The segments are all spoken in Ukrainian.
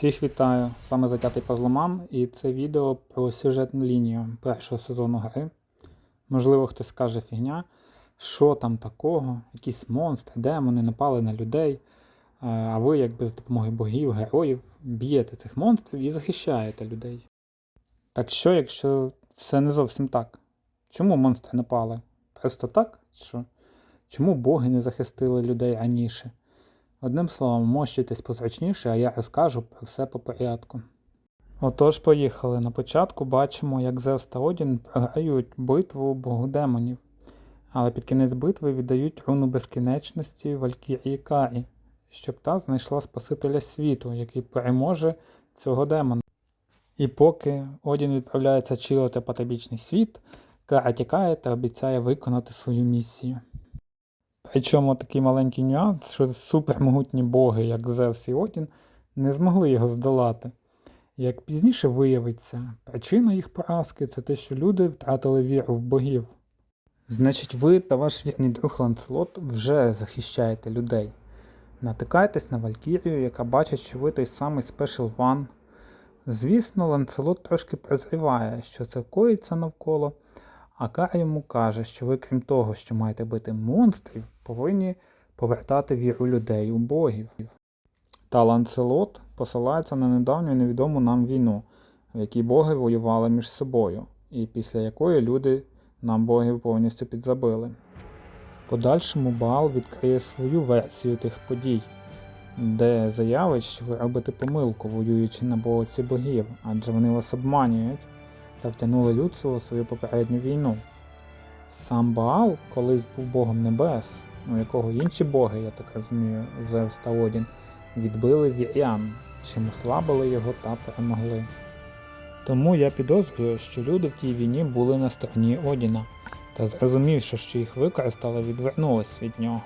Всіх вітаю! З вами Затятий Пазломан і це відео про сюжетну лінію першого сезону гри. Можливо, хтось скаже фігня, що там такого, якісь монстри, демони напали на людей, е, а ви, якби з допомогою богів, героїв, б'єте цих монстрів і захищаєте людей. Так що, якщо все не зовсім так? Чому монстри напали? Просто так? Що? Чому боги не захистили людей раніше? Одним словом, мощуйтесь позручніше, а я розкажу про все по порядку. Отож, поїхали. На початку бачимо, як Зевс та Одін програють битву богу демонів, але під кінець битви віддають руну безкінечності Валькірії Карі, щоб та знайшла Спасителя світу, який переможе цього демона. І поки Одін відправляється чилити потабічний світ, Кара тікає та обіцяє виконати свою місію. Причому такий маленький нюанс, що супермогутні боги, як Зевс і Одін, не змогли його здолати. Як пізніше виявиться, причина їх поразки це те, що люди втратили віру в богів. Значить, ви та ваш вірний друг Ланцелот вже захищаєте людей. Натикайтесь на Валькірію, яка бачить, що ви той самий Special One. Звісно, Ланцелот трошки прозріває, що це коїться навколо. А йому каже, що ви, крім того, що маєте бити монстрів, повинні повертати віру людей у богів. Та Ланцелот посилається на недавню невідому нам війну, в якій боги воювали між собою, і після якої люди нам богів повністю підзабили. В подальшому Баал відкриє свою версію тих подій, де заявить, що ви робите помилку, воюючи на боці богів, адже вони вас обманюють та втягнули людство у свою попередню війну. Сам Баал колись був богом небес, у якого інші боги, я так розумію, Зевс та Одін, відбили вірян, чим ослабили його та перемогли. Тому я підозрюю, що люди в тій війні були на стороні Одіна, та зрозумівши, що їх використали, відвернулись від нього.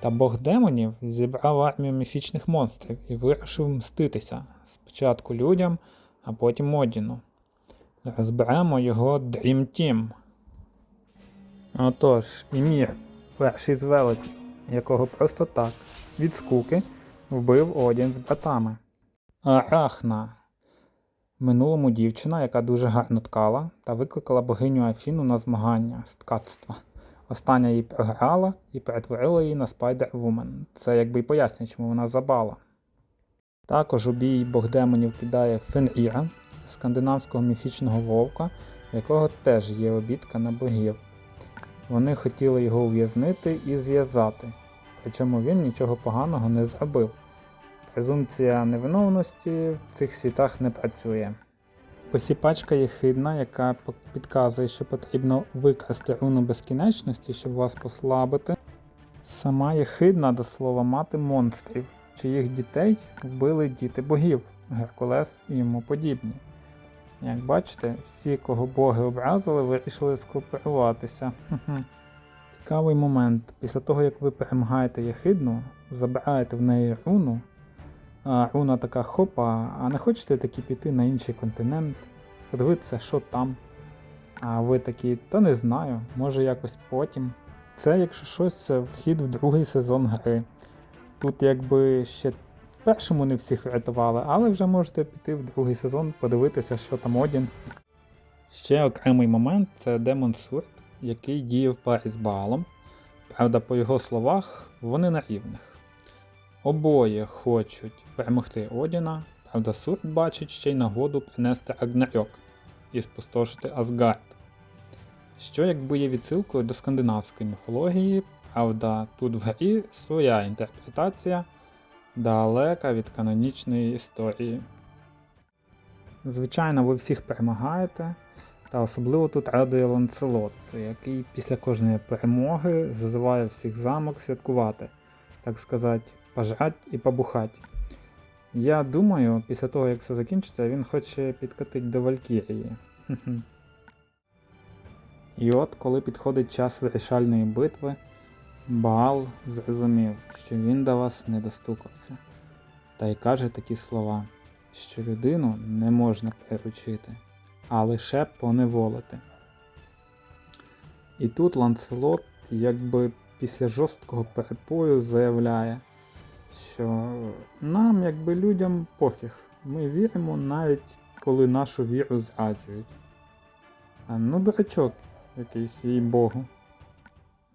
Та бог демонів зібрав армію міфічних монстрів і вирішив мститися спочатку людям, а потім Одіну. Розберемо його Dream Team. Отож, Імір, перший з велетів, якого просто так, від скуки, вбив Одін з братами. Арахна. В минулому дівчина, яка дуже гарно ткала, та викликала богиню Афіну на змагання з ткацтва. Остання їй програла і перетворила її на Spider-Woman. Це якби й пояснює, чому вона забала. Також у бій бог демонів кидає Фенріра, скандинавського міфічного вовка, в якого теж є обідка на богів. Вони хотіли його ув'язнити і зв'язати, причому він нічого поганого не зробив. Презумпція невиновності в цих світах не працює. Посіпачка єхидна, яка підказує, що потрібно викрасти руну безкінечності, щоб вас послабити. Сама єхидна до слова мати монстрів, чиїх дітей вбили діти богів, Геркулес і йому подібні. Як бачите, всі, кого боги образили, вирішили скооперуватися. Цікавий момент. Після того, як ви перемагаєте єхидну, забираєте в неї руну, а руна така хопа, а не хочете таки піти на інший континент, подивитися, що там. А ви такі, та не знаю, може якось потім. Це, якщо щось, вхід в другий сезон гри. Тут якби ще першому не всіх врятували, але вже можете піти в другий сезон, подивитися, що там Одін. Ще окремий момент це Демон Сурт, який діє в парі з Баалом. Правда, по його словах, вони на рівних. Обоє хочуть перемогти Одіна, правда, Сурт бачить ще й нагоду принести Рагнарьок і спустошити Асгард. Що якби є відсилкою до скандинавської міфології, правда, тут в грі своя інтерпретація, далека від канонічної історії. Звичайно, ви всіх перемагаєте, та особливо тут радує Ланцелот, який після кожної перемоги зазиває всіх замок святкувати, так сказати, пожрать і побухать. Я думаю, після того, як все закінчиться, він хоче підкатить до Валькірії. І от, коли підходить час вирішальної битви, Баал зрозумів, що він до вас не достукався, та й каже такі слова, що людину не можна приручити, а лише поневолити. І тут Ланцелот, якби після жорсткого перепою, заявляє, що нам, якби людям, пофіг. Ми віримо навіть коли нашу віру зраджують. А, ну, дурачок якийсь, їй Богу.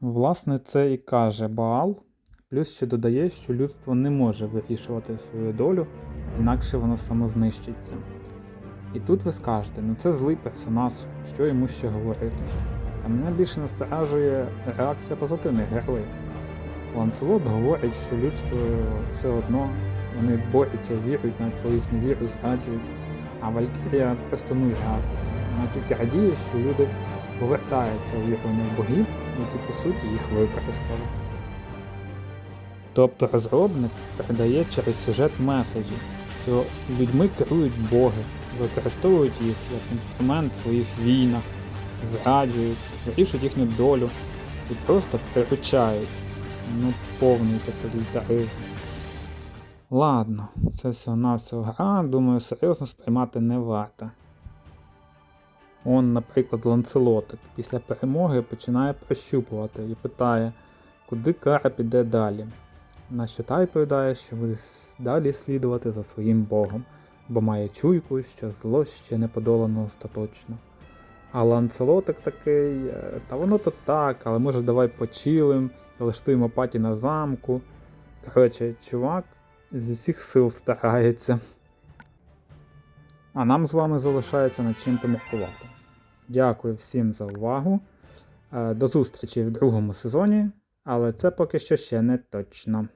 Власне, це і каже Баал, плюс ще додає, що людство не може вирішувати свою долю, інакше воно самознищиться. І тут ви скажете, ну це злий персонаж, що йому ще говорити. Та мене більше насторажує реакція позитивних героїв. Ланцелот говорить, що людство все одно вони борються, вірують, навіть коли їхню віру зраджують. А Валькірія просто нуль. Вона тільки радіє, що люди повертаються у вірування в богів, які по суті їх використали. Тобто розробник передає через сюжет меседжі, що людьми керують боги, використовують їх як інструмент в своїх війнах, зраджують, вирішують їхню долю і просто приручають. Ну, повний тоталітаризм. Ладно, це всього навсього гра, думаю, серйозно сприймати не варто. Он, наприклад, Ланцелотик після перемоги починає прощупувати і питає, куди кара піде далі. На що та відповідає, що буде далі слідувати за своїм богом, бо має чуйку, що зло ще не подолано остаточно. А Ланцелотик такий, «Е, та воно то так, але може давай почилим, влаштуємо паті на замку. Коротше, чувак зі всіх сил старається. А нам з вами залишається над чим поміркувати. Дякую всім за увагу. Е, До зустрічі в другому сезоні, але це поки що ще не точно.